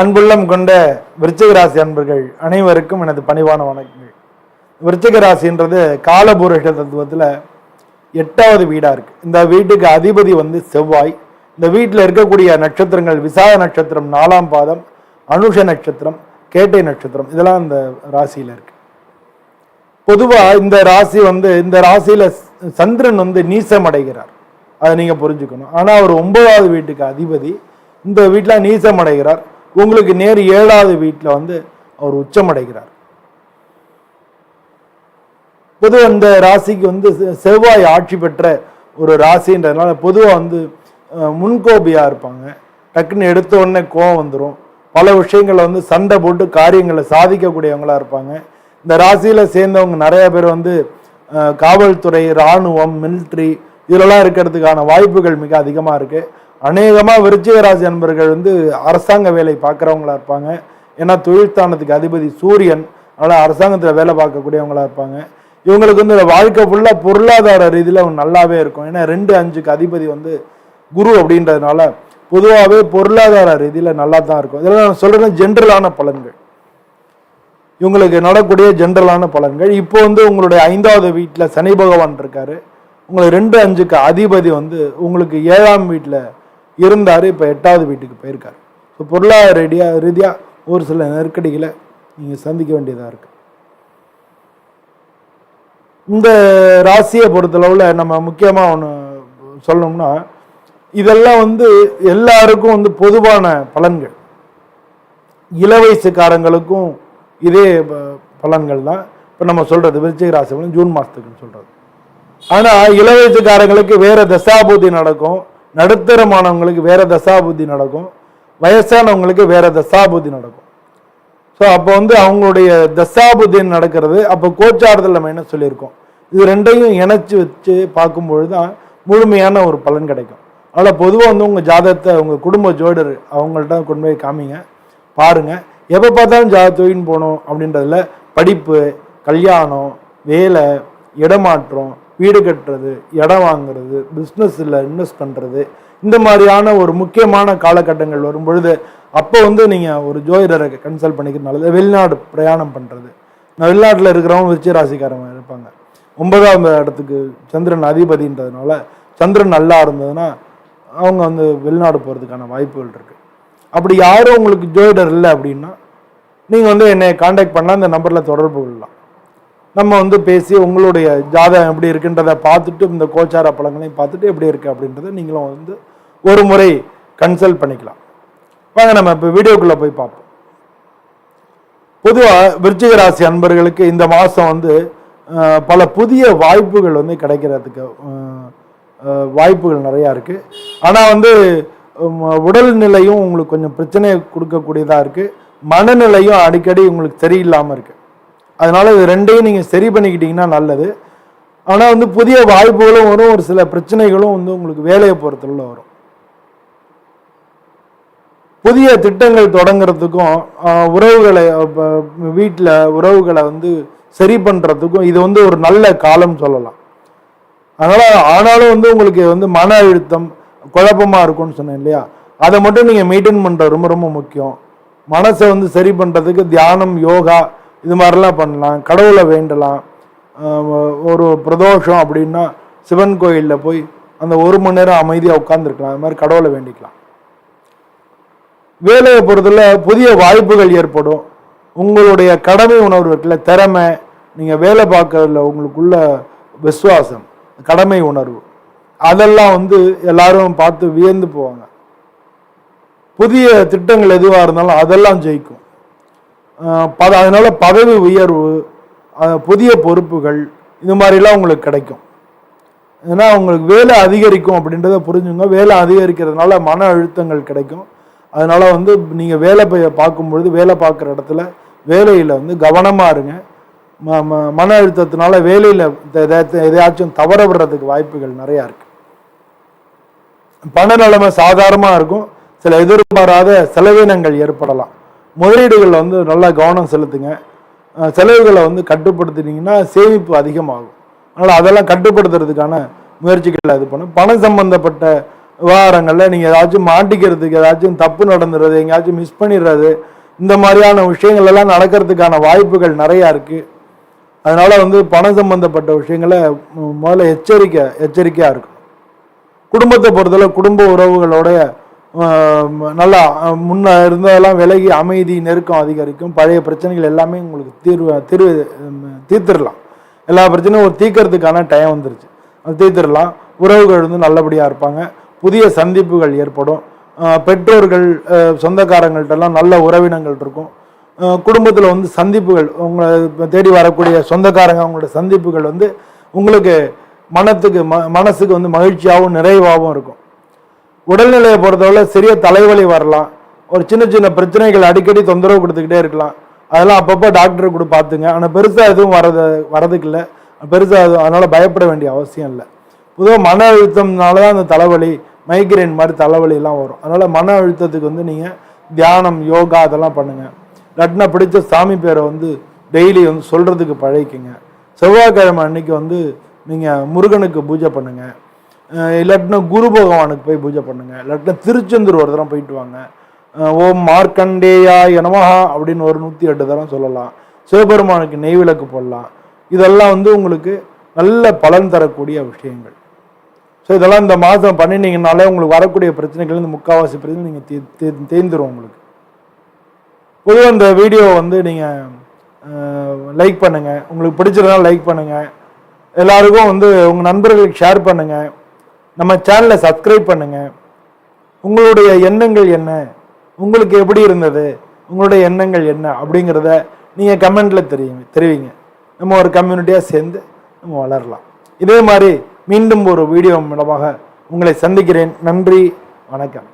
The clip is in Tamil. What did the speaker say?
அன்புள்ளம் கொண்ட விருச்சிக ராசி அன்பர்கள் அனைவருக்கும் எனது பணிவான வணக்கங்கள். விருச்சிக ராசின்றது காலபுருஷ தத்துவத்தில் எட்டாவது வீடாக இருக்குது இந்த வீட்டுக்கு அதிபதி வந்து செவ்வாய். இந்த வீட்டில் இருக்கக்கூடிய நட்சத்திரங்கள் விசாக நட்சத்திரம் நாலாம் பாதம் அனுஷ நட்சத்திரம் கேட்டை நட்சத்திரம் இதெல்லாம் இந்த ராசியில் இருக்கு. பொதுவாக இந்த ராசி வந்து இந்த ராசியில் சந்திரன் வந்து நீசம் அடைகிறார். அதை நீங்கள் புரிஞ்சுக்கணும். ஆனால் அவர் ஒன்பதாவது வீட்டுக்கு அதிபதி. இந்த வீட்டில் நீசம் அடைகிறார். உங்களுக்கு நேர் ஏழாவது வீட்டில் வந்து அவர் உச்சமடைகிறார். பொது அந்த ராசிக்கு வந்து செ- செவ்வாய் ஆட்சி பெற்ற ஒரு ராசின்றதுனால பொதுவாக வந்து முன்கோபியாக இருப்பாங்க. டக்குன்னு எடுத்த உடனே கோவம் வந்துடும் பல விஷயங்களை வந்து சண்டை போட்டு காரியங்களை சாதிக்கக்கூடியவங்களாக இருப்பாங்க. இந்த ராசியில் சேர்ந்தவங்க நிறைய பேர் வந்து காவல்துறை இராணுவம் மிலிட்ரி இதிலெல்லாம் இருக்கிறதுக்கான வாய்ப்புகள் மிக அதிகமாக இருக்குது அநேகமாக விருச்சிகராசி அன்பர்கள் வந்து அரசாங்க வேலை பார்க்குறவங்களா இருப்பாங்க. ஏன்னா தொழில்தானத்துக்கு அதிபதி சூரியன் அதனால் அரசாங்கத்தில் வேலை பார்க்கக்கூடியவங்களா இருப்பாங்க. இவங்களுக்கு வந்து வாழ்க்கை ஃபுல்லாக பொருளாதார ரீதியில் அவங்க நல்லாவே இருக்கும். ஏன்னா ரெண்டு அஞ்சுக்கு அதிபதி வந்து குரு அப்படின்றதுனால பொதுவாகவே பொருளாதார ரீதியில் நல்லா தான் இருக்கும். இதெல்லாம் நான் சொல்கிறேன் ஜென்ரலான பலன்கள். இவங்களுக்கு நடக்கூடிய ஜென்ரலான பலன்கள். இப்போ வந்து உங்களுடைய ஐந்தாவது வீட்டில் சனி பகவான் இருக்காரு. உங்களுக்கு ரெண்டு அஞ்சுக்கு அதிபதி வந்து உங்களுக்கு ஏழாம் வீட்டில் இருந்தார் இப்போ எட்டாவது வீட்டுக்கு போயிருக்கார். ஸோ பொருளாதார ரீதியாக ரீதியாக ஒரு சில நெருக்கடிகளை நீங்கள் சந்திக்க வேண்டியதாக இருக்குது இந்த ராசியை பொறுத்தளவில் நம்ம முக்கியமாக ஒன்று சொல்லணும்னா இதெல்லாம் வந்து எல்லாருக்கும் வந்து பொதுவான பலன்கள். இளவயசுக்காரங்களுக்கும் இதே ப- பலன்கள் தான். இப்போ நம்ம சொல்கிறது விருச்சிக ராசி ஜூன் மாதத்துக்குன்னு சொல்கிறது ஆனால் இளவயசுக்காரங்களுக்கு வேறு தசாபூதி நடக்கும். நடுத்தரமானவங்களுக்கு வேற தசாபுத்தி நடக்கும். வயசானவங்களுக்கு வேற தசாபுத்தி நடக்கும். ஸோ அப்போ வந்து அவங்களுடைய தசாபுத்தி நடக்கிறது அப்போ கோச்சாரத்தில் நம்ம என்ன சொல்லியிருக்கோம்? இது ரெண்டையும் இணைச்சி வச்சு பார்க்கும்பொழுது தான் முழுமையான ஒரு பலன் கிடைக்கும். அதனால் பொதுவாக வந்து உங்கள் ஜாதகத்தை உங்கள் குடும்ப ஜோடர் அவங்கள்ட்ட கொண்டு போய் காமிங்க. பாருங்கள் எப்போ பார்த்தாலும் ஜாதகத்துவின்னு போகணும் அப்படின்றதுல படிப்பு கல்யாணம் வேலை இடமாற்றம் வீடு கட்டுறது இடம் வாங்குறது பிஸ்னஸில் இன்வெஸ்ட் பண்ணுறது இந்த மாதிரியான ஒரு முக்கியமான காலகட்டங்கள் வரும் பொழுது அப்போ வந்து நீங்கள் ஒரு ஜோதிடரை கன்சல்ட் பண்ணிக்கிறது நல்லது. வெளிநாடு பிரயாணம் பண்ணுறது வெளிநாட்டில் இருக்கிறவங்க விருச்சிக ராசிக்காரங்க இருப்பாங்க. ஒன்பதாம் இடத்துக்கு சந்திரன் அதிபதின்றதுனால சந்திரன் நல்லா இருந்ததுன்னா அவங்க வந்து வெளிநாடு போகிறதுக்கான வாய்ப்புகள் இருக்குது அப்படி யாரும் உங்களுக்கு ஜோதிடர் இல்லை அப்படின்னா நீங்கள் வந்து என்னை காண்டாக்ட் பண்ணால் இந்த நம்பரில் தொடர்பு கொள்ளலாம். நம்ம வந்து பேசி உங்களுடைய ஜாதகம் எப்படி இருக்குன்றதை பார்த்துட்டு இந்த கோச்சார பழங்களையும் பார்த்துட்டு எப்படி இருக்குது அப்படின்றத நீங்களும் வந்து ஒரு முறை கன்சல்ட் பண்ணிக்கலாம். வாங்க நம்ம இப்போ வீடியோக்குள்ளே போய் பார்ப்போம். பொதுவாக விருச்சிக ராசி அன்பர்களுக்கு இந்த மாதம் வந்து பல புதிய வாய்ப்புகள் வந்து கிடைக்கிறதுக்கு வாய்ப்புகள் நிறையா இருக்குது ஆனால் வந்து உடல்நிலையும் உங்களுக்கு கொஞ்சம் பிரச்சனையை கொடுக்கக்கூடியதாக இருக்குது மனநிலையும் அடிக்கடி உங்களுக்கு சரியில்லாமல் இருக்குது அதனால் இது ரெண்டையும் நீங்கள் சரி பண்ணிக்கிட்டீங்கன்னா நல்லது. ஆனால் வந்து புதிய வாய்ப்புகளும் வரும். ஒரு சில பிரச்சனைகளும் வந்து உங்களுக்கு வேலையை பொறுத்தல வரும். புதிய திட்டங்கள் தொடங்குறதுக்கும் உறவுகளை வீட்டில் உறவுகளை வந்து சரி பண்ணுறதுக்கும் இது வந்து ஒரு நல்ல காலம் சொல்லலாம். அதனால் ஆனாலும் வந்து உங்களுக்கு வந்து மன அழுத்தம் குழப்பமாக இருக்கும்னு சொன்னேன் இல்லையா? அதை மட்டும் நீங்கள் மெயின்டைன் பண்ணுற ரொம்ப ரொம்ப முக்கியம். மனசை வந்து சரி பண்ணுறதுக்கு தியானம் யோகா இது மாதிரிலாம் பண்ணலாம். கடவுளை வேண்டலாம். ஒரு பிரதோஷம் அப்படின்னா சிவன் கோயிலில் போய் அந்த ஒரு மணி நேரம் அமைதியாக உட்காந்துருக்கலாம் அது மாதிரி கடவுளை வேண்டிக்கலாம். வேலையை பொறுத்தல புதிய வாய்ப்புகள் ஏற்படும். உங்களுடைய கடமை உணர்வு இருக்குல்ல திறமை நீங்கள் வேலை பார்க்கறதுல உங்களுக்குள்ள விசுவாசம் கடமை உணர்வு அதெல்லாம் வந்து எல்லாரும் பார்த்து வியந்து போவாங்க. புதிய திட்டங்கள் எதுவாக இருந்தாலும் அதெல்லாம் ஜெயிக்கும். பத அதனால் பதவி உயர்வு புதிய பொறுப்புகள் இது மாதிரிலாம் உங்களுக்கு கிடைக்கும். ஏன்னா உங்களுக்கு வேலை அதிகரிக்கும் அப்படின்றத புரிஞ்சுங்க. வேலை அதிகரிக்கிறதுனால மன அழுத்தங்கள் கிடைக்கும். அதனால் வந்து நீங்கள் வேலை போய் பார்க்கும்பொழுது வேலை பார்க்குற இடத்துல வேலையில் வந்து கவனமாக இருங்க. ம ம- மன அழுத்தத்தினால வேலையில் எதையாச்சும் தவற விடுறதுக்கு வாய்ப்புகள் நிறையா இருக்குது பண நிலைமை சாதாரணமாக இருக்கும். சில எதிர்பாராத செலவினங்கள் ஏற்படலாம். முதலீடுகளில் வந்து நல்லா கவனம் செலுத்துங்க. செலவுகளை வந்து கட்டுப்படுத்தினீங்கன்னா சேமிப்பு அதிகமாகும். அதனால் அதெல்லாம் கட்டுப்படுத்துறதுக்கான முயற்சிகளை இது பண்ணும் பணம் சம்பந்தப்பட்ட விவகாரங்களில் நீங்கள் ஏதாச்சும் மாட்டிக்கிறதுக்கு ஏதாச்சும் தப்பு நடந்துடுறது எங்கேயாச்சும் மிஸ் பண்ணிடுறது இந்த மாதிரியான விஷயங்கள் எல்லாம் நடக்கிறதுக்கான வாய்ப்புகள் நிறையா இருக்குது அதனால் வந்து பணம் சம்பந்தப்பட்ட விஷயங்களை முதல்ல எச்சரிக்கை எச்சரிக்கையாக இருக்கும் குடும்பத்தை பொறுத்தளவு குடும்ப உறவுகளோடைய நல்லா முன்ன இருந்ததெல்லாம் விலகி அமைதி நெருக்கம் அதிகரிக்கும். பழைய பிரச்சனைகள் எல்லாமே உங்களுக்கு தீர்வு தீர்வு தீர்த்துடலாம் தீர்த்திடலாம். எல்லா பிரச்சனையும் ஒரு தீர்க்கறதுக்கான டைம் வந்துருச்சு. அது தீர்த்திடலாம். உறவுகள் வந்து நல்லபடியாக இருப்பாங்க. புதிய சந்திப்புகள் ஏற்படும். பெற்றோர்கள் சொந்தக்காரங்கள்ட்டெல்லாம் நல்ல உறவினங்கள் இருக்கும். குடும்பத்தில் வந்து சந்திப்புகள் உங்களை தேடி வரக்கூடிய சொந்தக்காரங்க அவங்களோட சந்திப்புகள் வந்து உங்களுக்கு மனத்துக்கு ம மனசுக்கு வந்து மகிழ்ச்சியாகவும் நிறைவாகவும் இருக்கும். உடல்நிலையை பொறுத்தவரை சிறிய தலைவலி வரலாம். ஒரு சின்ன சின்ன பிரச்சனைகள் அடிக்கடி தொந்தரவு கொடுத்துக்கிட்டே இருக்கலாம். அதெல்லாம் அப்பப்போ டாக்டரை கூட பார்த்துங்க. ஆனால் பெருசாக எதுவும் வரது வரதுக்கு இல்லை பெருசாக எதுவும் அதனால் பயப்பட வேண்டிய அவசியம் இல்லை. பொதுவாக மன அழுத்தம்னால தான் அந்த தலைவலி மைக்ரைன் மாதிரி தலைவலிலாம் வரும். அதனால் மன அழுத்தத்துக்கு வந்து நீங்கள் தியானம் யோகா அதெல்லாம் பண்ணுங்கள் லட்னா பிடிச்ச சாமி பேரை வந்து டெய்லி வந்து சொல்கிறதுக்கு பழகிக்குங்க. செவ்வாய்க்கிழமை அன்னைக்கு வந்து நீங்கள் முருகனுக்கு பூஜை பண்ணுங்கள் இல்லாட்டினா குரு பகவானுக்கு போய் பூஜை பண்ணுங்க. இல்லாட்டினா திருச்செந்தூர் ஒரு தரம் போயிட்டு வாங்க. ஓம் மார்க்கண்டேயா எனமஹா அப்படின்னு ஒரு நூற்றி எட்டு தரம் சொல்லலாம். சிவபெருமானுக்கு நெய் விளக்கு போடலாம். இதெல்லாம் வந்து உங்களுக்கு நல்ல பலன் தரக்கூடிய விஷயங்கள். ஸோ இதெல்லாம் இந்த மாதம் பண்ணினீங்கனாலே உங்களுக்கு வரக்கூடிய பிரச்சனைகள் இந்த முக்கால்வாசி பிரச்சனை நீங்கள் தீ உங்களுக்கு. பொதுவாக இந்த வீடியோ வந்து நீங்கள் லைக் பண்ணுங்கள் உங்களுக்கு பிடிச்சிருந்தா லைக் பண்ணுங்கள் எல்லாருக்கும் வந்து உங்கள் நண்பர்களுக்கு ஷேர் பண்ணுங்கள் நம்ம சேனலை சப்ஸ்கிரைப் பண்ணுங்கள் உங்களுடைய எண்ணங்கள் என்ன? உங்களுக்கு எப்படி இருந்தது? உங்களுடைய எண்ணங்கள் என்ன? அப்படிங்கிறத நீங்கள் கமெண்டில் தெரியுங்க தெரிவிங்க. நம்ம ஒரு கம்யூனிட்டியாக சேர்ந்து நம்ம வளரலாம். இதே மாதிரி மீண்டும் ஒரு வீடியோ மூலமாக உங்களை சந்திக்கிறேன். நன்றி வணக்கம்.